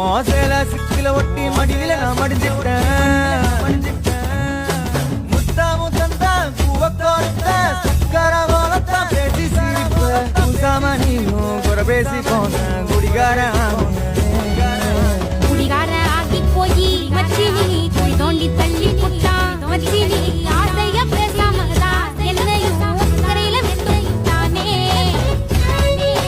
மோசல சிக்கில ஒட்டி மடியில நான் மடிஞ்சிட்டேன் முத்தாமு முத்தந்தா பூவக்கோரத்த சக்கர போலத்தான் பேசி சிரிப்ப. முசாம நீயும் குறை பேசி போன குடிகாரன்.